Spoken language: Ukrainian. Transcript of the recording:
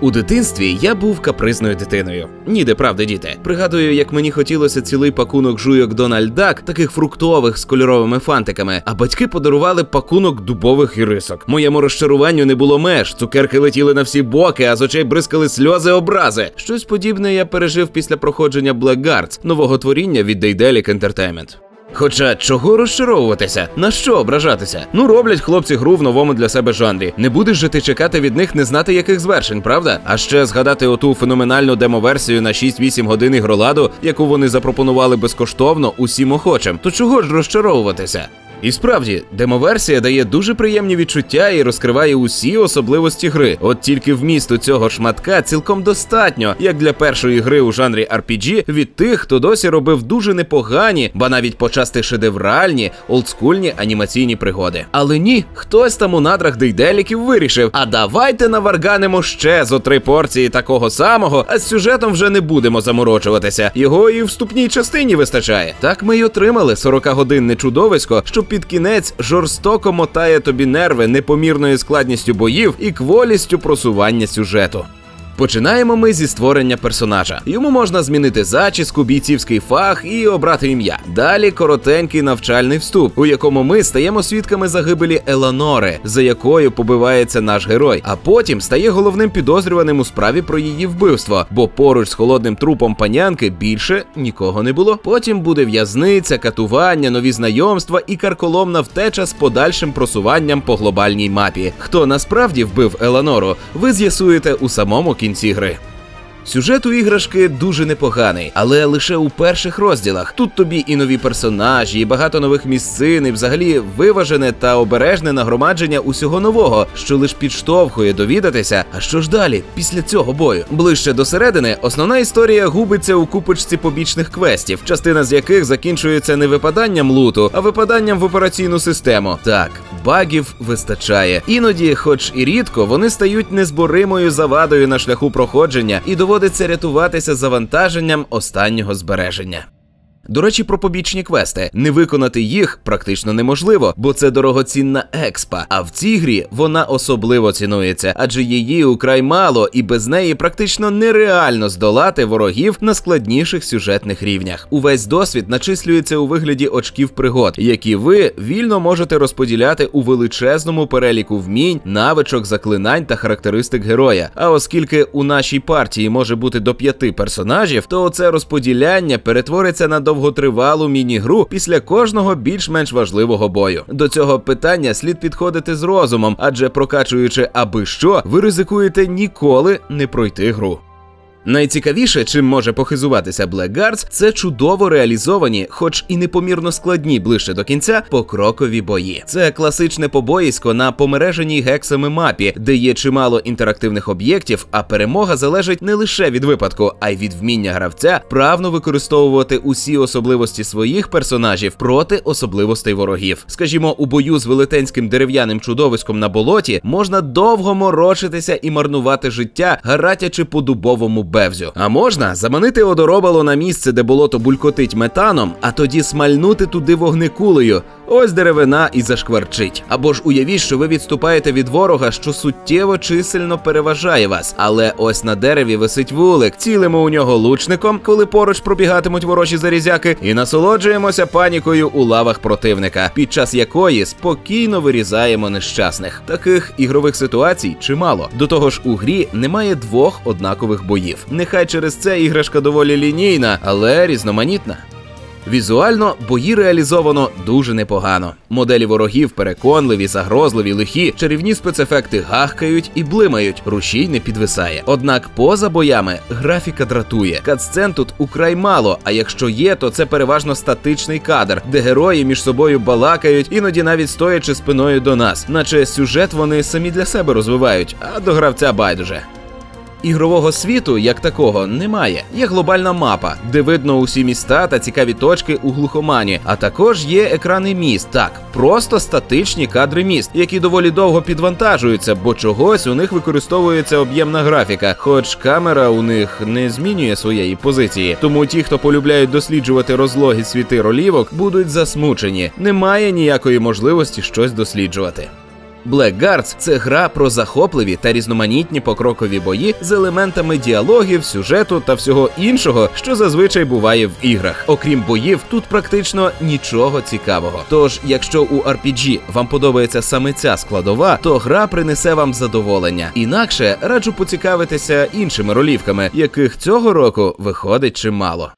У дитинстві я був капризною дитиною. Ніде правди, діти. Пригадую, як мені хотілося цілий пакунок жуйок Дональд Дак, таких фруктових з кольоровими фантиками, а батьки подарували пакунок дубових ірисок. Моєму розчаруванню не було меж. Цукерки летіли на всі боки, а з очей бризкали сльози образи. Щось подібне я пережив після проходження Blackguards, нового творіння від Daedalic Entertainment. Хоча чого розчаровуватися? На що ображатися? Ну роблять хлопці гру в новому для себе жанрі. Не будеш же ти чекати від них не знати яких звершень, правда? А ще згадати оту феноменальну демоверсію на 6-8 годин ігроладу, яку вони запропонували безкоштовно усім охочим. То чого ж розчаровуватися? І справді, демоверсія дає дуже приємні відчуття і розкриває усі особливості гри. От тільки вмісту цього шматка цілком достатньо, як для першої гри у жанрі RPG, від тих, хто досі робив дуже непогані, ба навіть почасти шедевральні, олдскульні анімаційні пригоди. Але ні, хтось там у надрах дейделіків вирішив: а давайте наварганимо ще зо три порції такого самого, а з сюжетом вже не будемо заморочуватися. Його і вступній частині вистачає. Так ми й отримали 40-годинне чудовисько, що під кінець жорстоко мотає тобі нерви непомірною складністю боїв і кволістю просування сюжету. Починаємо ми зі створення персонажа. Йому можна змінити зачіску, бійцівський фах і обрати ім'я. Далі коротенький навчальний вступ, у якому ми стаємо свідками загибелі Еланори, за якою побивається наш герой, а потім стає головним підозрюваним у справі про її вбивство, бо поруч з холодним трупом панянки більше нікого не було. Потім буде в'язниця, катування, нові знайомства і карколомна втеча з подальшим просуванням по глобальній мапі. Хто насправді вбив Еланору, ви з'ясуєте у самому кінці кінці гри. Сюжет у іграшки дуже непоганий, але лише у перших розділах. Тут тобі і нові персонажі, і багато нових місцин, і взагалі виважене та обережне нагромадження усього нового, що лиш підштовхує довідатися. А що ж далі після цього бою? Ближче до середини основна історія губиться у купочці побічних квестів, частина з яких закінчується не випаданням луту, а випаданням в операційну систему. Так, багів вистачає. Іноді, хоч і рідко, вони стають незборимою завадою на шляху проходження і доводиться рятуватися завантаженням останнього збереження. До речі, про побічні квести не виконати їх практично неможливо, бо це дорогоцінна експа. А в цій грі вона особливо цінується, адже її украй мало, і без неї практично нереально здолати ворогів на складніших сюжетних рівнях. Увесь досвід начислюється у вигляді очків пригод, які ви вільно можете розподіляти у величезному переліку вмінь, навичок, заклинань та характеристик героя. А оскільки у нашій партії може бути до п'яти персонажів, то це розподіляння перетвориться на довготривалу міні-гру після кожного більш-менш важливого бою. До цього питання слід підходити з розумом, адже прокачуючи аби що, ви ризикуєте ніколи не пройти гру. Найцікавіше, чим може похизуватися Blackguards, це чудово реалізовані, хоч і непомірно складні ближче до кінця, покрокові бої. Це класичне побоїсько на помереженій гексами мапі, де є чимало інтерактивних об'єктів, а перемога залежить не лише від випадку, а й від вміння гравця правно використовувати усі особливості своїх персонажів проти особливостей ворогів. Скажімо, у бою з велетенським дерев'яним чудовиськом на болоті можна довго морочитися і марнувати життя, гаратячи по дубовому бевзю. А можна заманити одоробало на місце, де болото булькотить метаном, а тоді смальнути туди вогнекулею. Ось деревина і зашкварчить. Або ж уявіть, що ви відступаєте від ворога, що суттєво чисельно переважає вас. Але ось на дереві висить вулик, цілимо у нього лучником, коли поруч пробігатимуть ворожі зарізяки, і насолоджуємося панікою у лавах противника, під час якої спокійно вирізаємо нещасних. Таких ігрових ситуацій чимало. До того ж, у грі немає двох однакових боїв. Нехай через це іграшка доволі лінійна, але різноманітна. Візуально бої реалізовано дуже непогано. Моделі ворогів переконливі, загрозливі, лихі, чарівні спецефекти гахкають і блимають, рушій не підвисає. Однак поза боями графіка дратує. Катсцен тут украй мало, а якщо є, то це переважно статичний кадр, де герої між собою балакають, іноді навіть стоячи спиною до нас, наче сюжет вони самі для себе розвивають, а до гравця байдуже. Ігрового світу як такого немає. Є глобальна мапа, де видно усі міста та цікаві точки у глухомані. А також є екрани міст. Так, просто статичні кадри міст, які доволі довго підвантажуються, бо чогось у них використовується об'ємна графіка, хоч камера у них не змінює своєї позиції. Тому ті, хто полюбляють досліджувати розлогі світи ролівок, будуть засмучені. Немає ніякої можливості щось досліджувати. Blackguards – це гра про захопливі та різноманітні покрокові бої з елементами діалогів, сюжету та всього іншого, що зазвичай буває в іграх. Окрім боїв, тут практично нічого цікавого. Тож, якщо у RPG вам подобається саме ця складова, то гра принесе вам задоволення. Інакше раджу поцікавитися іншими ролівками, яких цього року виходить чимало.